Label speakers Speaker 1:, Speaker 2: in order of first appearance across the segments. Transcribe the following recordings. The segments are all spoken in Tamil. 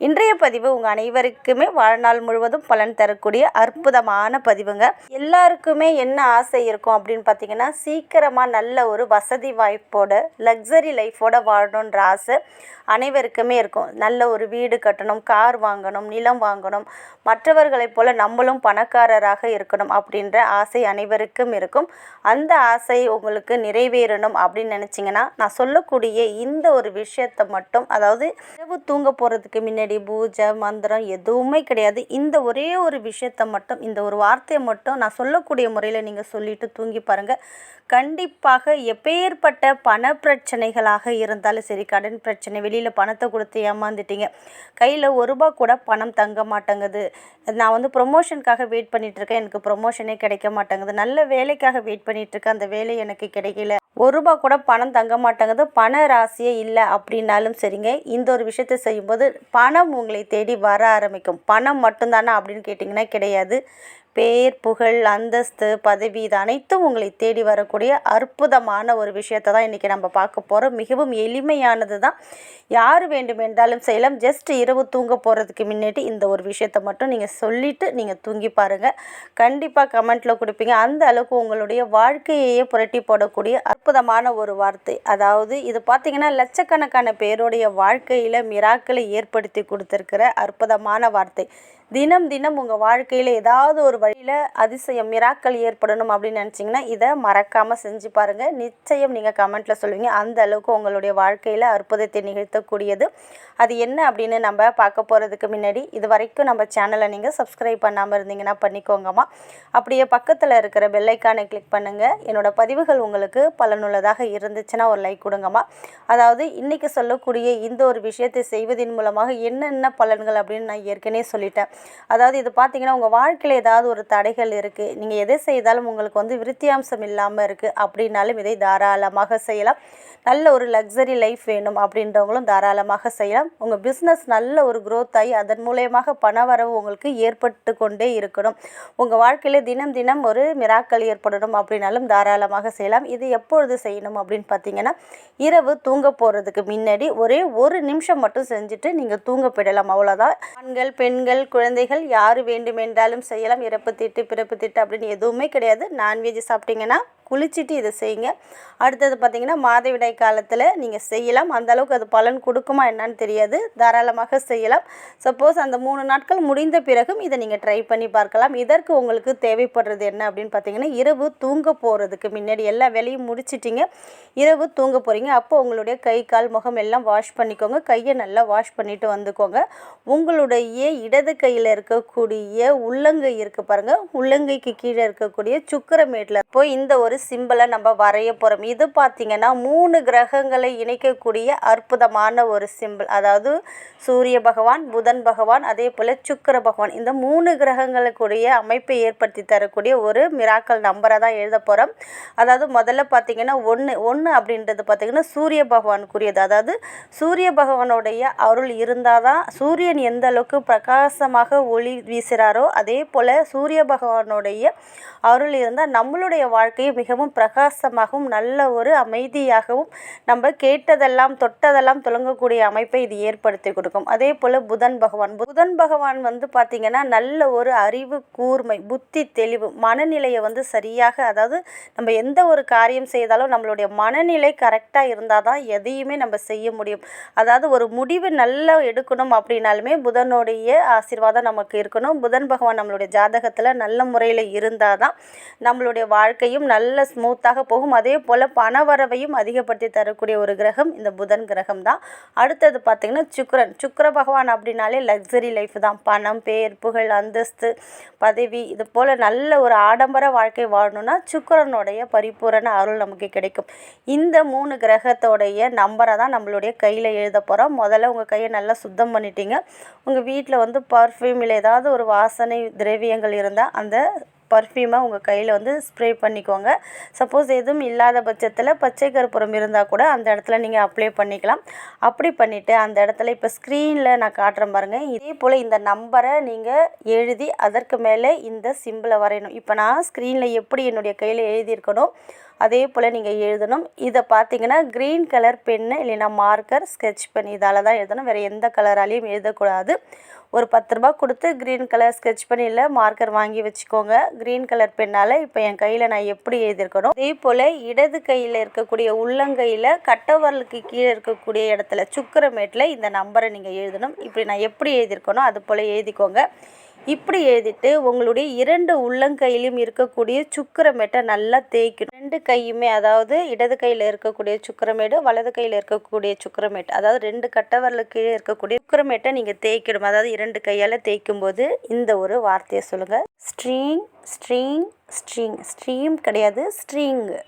Speaker 1: இன்றைய பதிவு உங்கள் அனைவருக்குமே வாழ்நாள் முழுவதும் பலன் தரக்கூடிய அற்புதமான பதிவுங்க. எல்லாருக்குமே என்ன ஆசை இருக்கும் அப்படின்னு பார்த்தீங்கன்னா சீக்கிரமாக நல்ல ஒரு வசதி வாய்ப்போட லக்ஸரி லைஃபோட வாழணுன்ற ஆசை அனைவருக்குமே இருக்கும். நல்ல ஒரு வீடு கட்டணும் கார் வாங்கணும் நிலம் வாங்கணும் மற்றவர்களைப் போல நம்மளும் பணக்காரராக இருக்கணும் அப்படின்ற ஆசை அனைவருக்கும் இருக்கும். அந்த ஆசை உங்களுக்கு நிறைவேறணும் அப்படின்னு நினச்சிங்கன்னா நான் சொல்லக்கூடிய இந்த ஒரு விஷயத்தை மட்டும் அதாவது இரவு தூங்க போகிறதுக்கு முன்னாடி பூஜை மந்திரம் எதுவுமே கிடையாது. இந்த ஒரே ஒரு விஷயத்தை மட்டும் இந்த ஒரு வார்த்தையை மட்டும் நான் சொல்லக்கூடிய முறையில் நீங்கள் சொல்லிட்டு தூங்கி பாருங்கள் கண்டிப்பாக எப்பேற்பட்ட பண பிரச்சனைகளாக இருந்தாலும் சரி கடன் பிரச்சனை வெளியில் பணத்தை கொடுத்து ஏமாந்துட்டீங்க. கையில் ஒரு ரூபா கூட பணம் தங்க மாட்டேங்குது. நான் வந்து ப்ரொமோஷனுக்காக வெயிட் பண்ணிகிட்ருக்கேன் எனக்கு ப்ரொமோஷனே கிடைக்க மாட்டேங்குது. நல்ல வேலைக்காக வெயிட் பண்ணிகிட்ருக்கேன் அந்த வேலை எனக்கு கிடைக்கல. ஒரு ரூபா கூட பணம் தங்க மாட்டேங்குது. பண ராசியே இல்லை அப்படின்னாலும் சரிங்க. இந்த ஒரு விஷயத்தை செய்யும்போது பணம் உங்களை தேடி வர ஆரம்பிக்கும். பணம் மட்டும்தானா அப்படின்னு கேட்டிங்கன்னா கிடையாது. பேர் புகழ் அந்தஸ்து பதவி இது அனைத்தும் உங்களை தேடி வரக்கூடிய அற்புதமான ஒரு விஷயத்தை தான் இன்றைக்கி நம்ம பார்க்க போகிறோம் மிகவும் எளிமையானது தான். யார் வேண்டுமென்றாலும் செய்யலாம் ஜஸ்ட் இரவு தூங்க போகிறதுக்கு முன்னாடி இந்த ஒரு விஷயத்தை மட்டும் நீங்கள் சொல்லிவிட்டு நீங்கள் தூங்கி பாருங்கள் கண்டிப்பாக கமெண்ட்டில் கொடுப்பீங்க. அந்த அளவுக்கு உங்களுடைய வாழ்க்கையையே புரட்டி போடக்கூடிய அற்புதமான ஒரு வார்த்தை. அதாவது இது பார்த்திங்கன்னா லட்சக்கணக்கான பேருடைய வாழ்க்கையில் மிராக்களை ஏற்படுத்தி கொடுத்துருக்கிற அற்புதமான வார்த்தை. தினம் தினம் உங்கள் வாழ்க்கையில் ஏதாவது ஒரு வழியில் அதிசயம் மிராக்கள் ஏற்படணும் அப்படின்னு நினச்சிங்கன்னா இதை மறக்காமல் செஞ்சு பாருங்கள் நிச்சயம் நீங்கள் கமெண்ட்டில் சொல்லுவீங்க. அந்த அளவுக்கு உங்களுடைய வாழ்க்கையில் அற்புதத்தை நிகழ்த்தக்கூடியது. அது என்ன அப்படின்னு நம்ம பார்க்க போகிறதுக்கு முன்னாடி இது வரைக்கும் நம்ம சேனலை நீங்கள் சப்ஸ்கிரைப் பண்ணாமல் இருந்தீங்கன்னா பண்ணிக்கோங்கம்மா. அப்படியே பக்கத்தில் இருக்கிற பெல்லைக்கானை கிளிக் பண்ணுங்கள் என்னோட பதிவுகள் உங்களுக்கு பலனுள்ளதாக இருந்துச்சுன்னா ஒரு லைக் கொடுங்கம்மா. அதாவது இன்றைக்கி சொல்லக்கூடிய இந்த ஒரு விஷயத்தை செய்வதன் மூலமாக என்னென்ன பலன்கள் அப்படின்னு நான் ஏற்கனவே சொல்லிட்டேன். அதாவது இது பார்த்தீங்கன்னா உங்கள் வாழ்க்கையில் ஏதாவது ஒரு தடைகள் இருக்குது நீங்கள் எதை செய்தாலும் உங்களுக்கு வந்து விருத்தியாம்சம் இல்லாமல் இருக்குது அப்படின்னாலும் இதை தாராளமாக செய்யலாம். நல்ல ஒரு லக்ஸரி லைஃப் வேணும் அப்படின்றவங்களும் தாராளமாக செய்யலாம். உங்கள் பிஸ்னஸ் நல்ல ஒரு க்ரோத் ஆகி அதன் மூலயமாக பண வரவு உங்களுக்கு ஏற்பட்டு கொண்டே இருக்கணும். உங்கள் வாழ்க்கையில் தினம் தினம் ஒரு மிராக்கள் ஏற்படணும் அப்படின்னாலும் தாராளமாக செய்யலாம். இது எப்பொழுது செய்யணும் அப்படின்னு பார்த்தீங்கன்னா இரவு தூங்க போகிறதுக்கு முன்னாடி ஒரே ஒரு நிமிஷம் மட்டும் செஞ்சுட்டு நீங்கள் தூங்க போயிடலாம். அவ்வளோதான் ஆண்கள் பெண்கள் குழந்தைகள் யார் வேண்டுமென்றாலும் செய்யலாம். இறப்பு திட்டு பிறப்பு திட்டு அப்படின்னு எதுவுமே கிடையாது. நான்வெஜ் சாப்பிட்டீங்கன்னா குளிச்சுட்டு இதை செய்யுங்க. அடுத்தது பார்த்திங்கன்னா மாதவிடாய் காலத்தில் நீங்கள் செய்யலாம். அந்த அளவுக்கு அது பலன் கொடுக்குமா என்னன்னு தெரியாது. தாராளமாக செய்யலாம். சப்போஸ் அந்த மூணு நாட்கள் முடிந்த பிறகும் இதை நீங்கள் ட்ரை பண்ணி பார்க்கலாம். இதற்கு உங்களுக்கு தேவைப்படுறது என்ன அப்படின்னு பார்த்தீங்கன்னா இரவு தூங்க போகிறதுக்கு முன்னாடி எல்லா வேலையும் முடிச்சிட்டிங்க. இரவு தூங்க போகிறீங்க அப்போ உங்களுடைய கை கால் முகம் எல்லாம் வாஷ் பண்ணிக்கோங்க. கையை நல்லா வாஷ் பண்ணிவிட்டு வந்துக்கோங்க. உங்களுடைய இடது கையில் இருக்கக்கூடிய உள்ளங்கை இருக்குது பாருங்கள் உள்ளங்கைக்கு கீழே இருக்கக்கூடிய சுக்கரமேட்டில் போய் இந்த ஒரு சிம்பிளை நம்ம வரைய போகிறோம் இது பார்த்திங்கன்னா மூணு கிரகங்களை இணைக்கக்கூடிய அற்புதமான ஒரு சிம்பிள் அதாவது சூரிய பகவான் புதன் பகவான் அதே போல் சுக்கர பகவான். இந்த மூணு கிரகங்களுக்குடைய அமைப்பை ஏற்படுத்தி தரக்கூடிய ஒரு மிராக்கல் நம்பரை தான் எழுத போகிறோம் அதாவது முதல்ல பார்த்திங்கன்னா ஒன்று ஒன்று அப்படின்றது பார்த்திங்கன்னா சூரிய பகவானுக்குரியது. அதாவது சூரிய பகவானுடைய அருள் இருந்தால் தான் சூரியன் எந்த அளவுக்கு பிரகாசமாக ஒளி வீசுகிறாரோ அதே போல் சூரிய பகவானுடைய அருள் இருந்தால் நம்மளுடைய வாழ்க்கையை மிகவும் பிரகாசமாகவும் நல்ல ஒரு அமைதியாகவும் நம்ம கேட்டதெல்லாம் தொட்டதெல்லாம் துலங்கக்கூடிய அமைப்பை இது ஏற்படுத்தி கொடுக்கும். அதே போல் புதன் பகவான். புதன் பகவான் வந்து பார்த்திங்கன்னா நல்ல ஒரு அறிவு கூர்மை புத்தி தெளிவு மனநிலையை வந்து சரியாக அதாவது நம்ம எந்த ஒரு காரியம் செய்தாலும் நம்மளுடைய மனநிலை கரெக்டாக இருந்தால் தான் எதையுமே நம்ம செய்ய முடியும். அதாவது ஒரு முடிவு நல்லா எடுக்கணும் அப்படின்னாலுமே புதனுடைய ஆசீர்வாதம் நமக்கு இருக்கணும். புதன் பகவான் நம்மளுடைய ஜாதகத்தில் நல்ல முறையில் இருந்தால் தான் நம்மளுடைய வாழ்க்கையும் நல்ல ஸ்மூத்தாக போகும். அதே போல் பணவரவையும் அதிகப்படுத்தி தரக்கூடிய ஒரு கிரகம் இந்த புதன் கிரகம் தான் அடுத்தது பார்த்திங்கன்னா சுக்கரன். சுக்கிர பகவான் அப்படின்னாலே லக்ஸரி லைஃப் தான். பணம் பேர் புகழ் அந்தஸ்து பதவி இது போல் நல்ல ஒரு ஆடம்பர வாழ்க்கை வாழணும்னா சுக்கிரனுடைய பரிபூரண அருள் நமக்கு கிடைக்கும். இந்த மூணு கிரகத்தோடைய நம்பரை தான் நம்மளுடைய கையில் எழுத போகிறோம் முதல்ல உங்கள் கையை நல்லா சுத்தம் பண்ணிட்டீங்க. உங்கள் வீட்டில் வந்து பர்ஃப்யூமில் ஏதாவது ஒரு வாசனை திரவியங்கள் இருந்தால் அந்த பர்ஃப்யூமை உங்கள் கையில் வந்து ஸ்ப்ரே பண்ணிக்கோங்க. சப்போஸ் எதுவும் இல்லாத பட்சத்தில் பச்சை கருப்புறம் இருந்தால் கூட அந்த இடத்துல நீங்கள் அப்ளை பண்ணிக்கலாம். அப்படி பண்ணிவிட்டு அந்த இடத்துல இப்போ ஸ்க்ரீனில் நான் காட்டுறேன் பாருங்கள் இதே போல் இந்த நம்பரை நீங்கள் எழுதி அதற்கு மேலே இந்த சிம்பிளை வரையணும். இப்போ நான் ஸ்க்ரீனில் எப்படி என்னுடைய கையில் எழுதியிருக்கணும் அதே போல் நீங்கள் எழுதணும். இதை பார்த்தீங்கன்னா க்ரீன் கலர் பென்னு இல்லைன்னா மார்க்கர் ஸ்கெட்ச் பென் இதால் தான் எழுதணும். வேறு எந்த கலராலையும் எழுதக்கூடாது. ஒரு பத்து ரூபா கொடுத்து க்ரீன் கலர் ஸ்கெட்ச் பண்ணியில் மார்க்கர் வாங்கி வச்சுக்கோங்க. க்ரீன் கலர் பென்னால் இப்போ என் கையில் நான் எப்படி எழுதியிருக்கணும் இதே போல் இடது கையில் இருக்கக்கூடிய உள்ளங்கையில் கட்டவரலுக்கு கீழே இருக்கக்கூடிய இடத்துல சுக்கரமேட்டில் இந்த நம்பரை நீங்கள் எழுதணும். இப்படி நான் எப்படி எழுதியிருக்கணும் அது போல் எழுதிக்கோங்க. இப்படி எழுதிட்டு உங்களுடைய இரண்டு உள்ளங்கையிலும் இருக்கக்கூடிய சுக்கரமேட்டை நல்லா தேய்க்கணும். ரெண்டு கையுமே அதாவது இடது கையில் இருக்கக்கூடிய சுக்கரமேடு வலது கையில் இருக்கக்கூடிய சுக்கரமேட்டு அதாவது ரெண்டு கட்டவரலுக்கு கீழே இருக்கக்கூடிய சுக்கரமேட்டை நீங்கள் தேய்க்கணும். அதாவது இரண்டு கையால் தேய்க்கும் போது இந்த ஒரு வார்த்தையை சொல்லுங்கள் ஸ்ட்ரீங் ஸ்ட்ரீங் ஸ்ட்ரீங் ஸ்ட்ரீம் கிடையாது ஸ்ட்ரீங்கு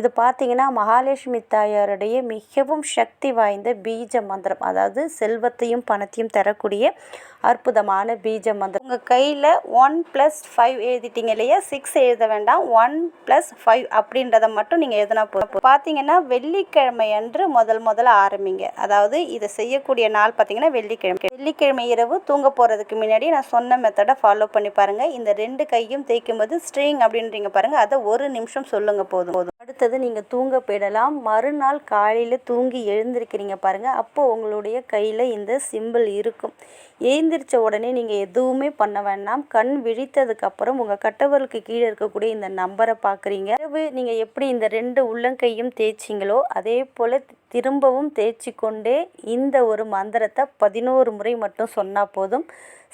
Speaker 1: இது பார்த்தீங்கன்னா மகாலட்சுமி தாயாருடைய மிகவும் சக்தி வாய்ந்த பீஜ மந்திரம். அதாவது செல்வத்தையும் பணத்தையும் தரக்கூடிய அற்புதமான பீஜ மந்திரம். உங்கள் கையில் ஒன் ப்ளஸ் ஃபைவ் எழுதிட்டீங்க இல்லையா? சிக்ஸ் எழுத வேண்டாம். ஒன் ப்ளஸ் ஃபைவ் அப்படின்றத மட்டும் நீங்கள் எழுதினா போதும். பார்த்தீங்கன்னா வெள்ளிக்கிழமை அன்று முதல் முதல்ல ஆரம்பிங்க. அதாவது இதை செய்யக்கூடிய நாள் பார்த்தீங்கன்னா வெள்ளிக்கிழமை. வெள்ளிக்கிழமை இரவு தூங்க போகிறதுக்கு முன்னாடி நான் சொன்ன மெத்தடை ஃபாலோ பண்ணி பாருங்கள் இந்த ரெண்டு கையும் தேய்க்கும் போது ஸ்ட்ரீங் அப்படின்றீங்க பாருங்கள் அதை ஒரு நிமிஷம் சொல்லுங்கள் போதும் போதும். அடுத்தது நீங்கள் தூங்க போயிடலாம். மறுநாள் காலையில் தூங்கி எழுந்திருக்கிறீங்க பாருங்கள் அப்போது உங்களுடைய கையில் இந்த சிம்பிள் இருக்கும். எழுந்திரிச்ச உடனே நீங்கள் எதுவுமே பண்ண வேண்டாம். கண் விழித்ததுக்கப்புறம் உங்கள் கட்டவருக்கு கீழே இருக்கக்கூடிய இந்த நம்பரை பார்க்குறீங்க இரவு நீங்கள் எப்படி இந்த ரெண்டு உள்ளங்கையும் தேய்ச்சிங்களோ அதே போல் திரும்பவும் தேய்ச்சி கொண்டே இந்த ஒரு மந்திரத்தை பதினோரு முறை மட்டும் சொன்னால் போதும்.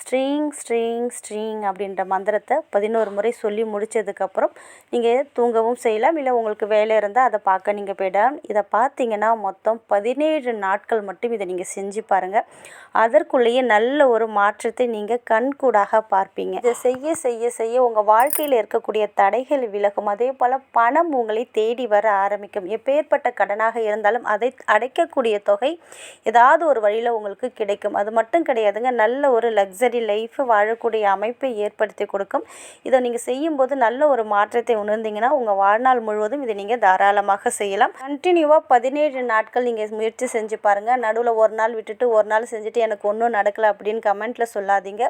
Speaker 1: ஸ்ட்ரீங் ஸ்ட்ரீங் ஸ்ட்ரீங் அப்படின்ற மந்திரத்தை பதினோரு முறை சொல்லி முடித்ததுக்கப்புறம் நீங்கள் தூங்கவும் செய்யலாம். இல்லை உங்களுக்கு வேலை இருந்தால் அதை பார்க்க நீங்கள் போயிடலாம் இதை பார்த்தீங்கன்னா மொத்தம் பதினேழு நாட்கள் மட்டும் இதை நீங்கள் செஞ்சு பாருங்கள் அதற்குள்ளேயே நல்ல ஒரு மாற்றத்தை நீங்கள் கண்கூடாக பார்ப்பீங்க. இதை செய்ய செய்ய செய்ய உங்கள் வாழ்க்கையில் இருக்கக்கூடிய தடைகள் விலகும். அதே போல் பணம் உங்களை தேடி வர ஆரம்பிக்கும். எப்பேற்பட்ட கடனாக இருந்தாலும் அதை அடைக்கக்கூடிய தொகை ஏதாவது ஒரு வழியில் உங்களுக்கு கிடைக்கும். அது மட்டும் கிடையாதுங்க நல்ல ஒரு லக்ஸரி லக்ஸரி லைஃப் வாழக்கூடிய அமைப்பை ஏற்படுத்தி கொடுக்கும். இதை நீங்கள் செய்யும்போது நல்ல ஒரு மாற்றத்தை உணர்ந்தீங்கன்னா உங்கள் வாழ்நாள் முழுவதும் இதை நீங்கள் தாராளமாக செய்யலாம். கண்டினியூவாக பதினேழு நாட்கள் நீங்கள் முயற்சி செஞ்சு பாருங்கள் நடுவில் ஒரு நாள் விட்டுட்டு ஒரு நாள் செஞ்சுட்டு எனக்கு ஒன்றும் நடக்கலை அப்படின்னு கமெண்ட்டில் சொல்லாதீங்க.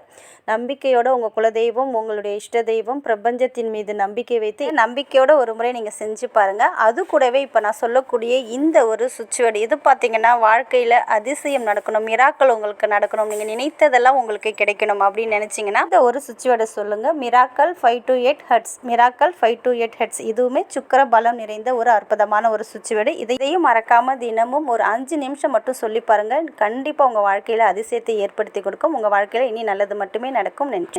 Speaker 1: நம்பிக்கையோட உங்கள் குலதெய்வம் உங்களுடைய இஷ்ட தெய்வம் பிரபஞ்சத்தின் மீது நம்பிக்கை வைத்து நம்பிக்கையோட ஒரு முறை நீங்கள் செஞ்சு பாருங்கள் அது கூடவே இப்போ நான் சொல்லக்கூடிய இந்த ஒரு சுச்சுவேடு. இது பார்த்தீங்கன்னா வாழ்க்கையில் அதிசயம் நடக்கணும் மிராக்கள் உங்களுக்கு நடக்கணும் நீங்கள் நினைத்ததெல்லாம் உங்களுக்கு கிடைக்கணும் அப்படின்னு நினச்சிங்கன்னா இந்த ஒரு சுவிட்சோட சொல்லுங்கள் miracle five to eight heads miracle five to eight heads இதுவுமே சுக்கர பலம் நிறைந்த ஒரு அற்புதமான ஒரு சுச்சுவேடு இதையும் மறக்காமல் தினமும் ஒரு அஞ்சு நிமிஷம் மட்டும் சொல்லி பாருங்கள் கண்டிப்பாக உங்கள் வாழ்க்கையில் அதிசயத்தை ஏற்படுத்தி கொடுக்கும். உங்கள் வாழ்க்கையில் இனி நல்லது மட்டுமே நடக்கும் நன்றி